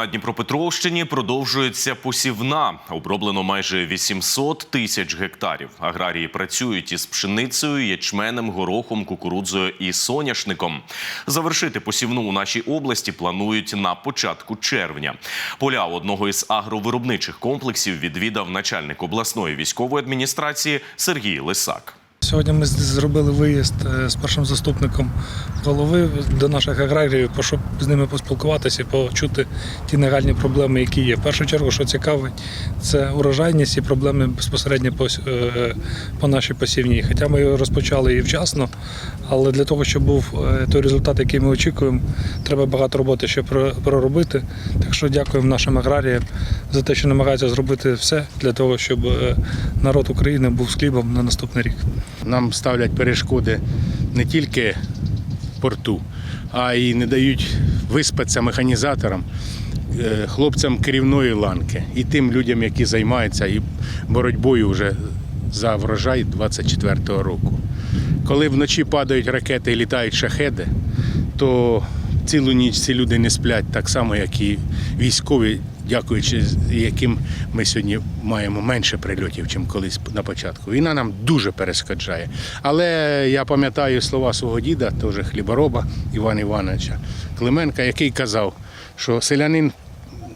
на Дніпропетровщині продовжується посівна. Оброблено майже 800 тисяч гектарів. Аграрії працюють із пшеницею, ячменем, горохом, кукурудзою і соняшником. Завершити посівну у нашій області планують на початку червня. Поля одного із агровиробничих комплексів відвідав начальник обласної військової адміністрації Сергій Лисак. Сьогодні ми зробили виїзд е, з першим заступником голови до наших аграріїв, щоб з ними поспілкуватися і почути ті нагальні проблеми, які є. В першу чергу, що цікавить, це урожайність і проблеми безпосередньо по, е, по нашій посівній. Хоча ми його розпочали і вчасно, але для того, щоб був е, той результат, який ми очікуємо, треба багато роботи ще про- проробити. Так що дякуємо нашим аграріям за те, що намагаються зробити все для того, щоб народ України був з хлібом на наступний рік. Нам ставлять перешкоди не тільки в порту, а й не дають виспатися механізаторам, е, хлопцям керівної ланки і тим людям, які займаються і боротьбою вже за врожай 24-го року. Коли вночі падають ракети і літають шахеди, то цілу ніч ці люди не сплять так само, як і військові, дякуючи яким ми сьогодні маємо менше прильотів, ніж колись на початку. Війна нам дуже перешкоджає. Але я пам'ятаю слова свого діда, теж хлібороба Івана Івановича Клименка, який казав, що селянин,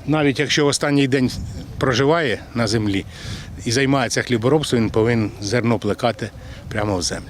навіть якщо останній день проживає на землі і займається хліборобством, він повинен зерно плекати прямо в землю.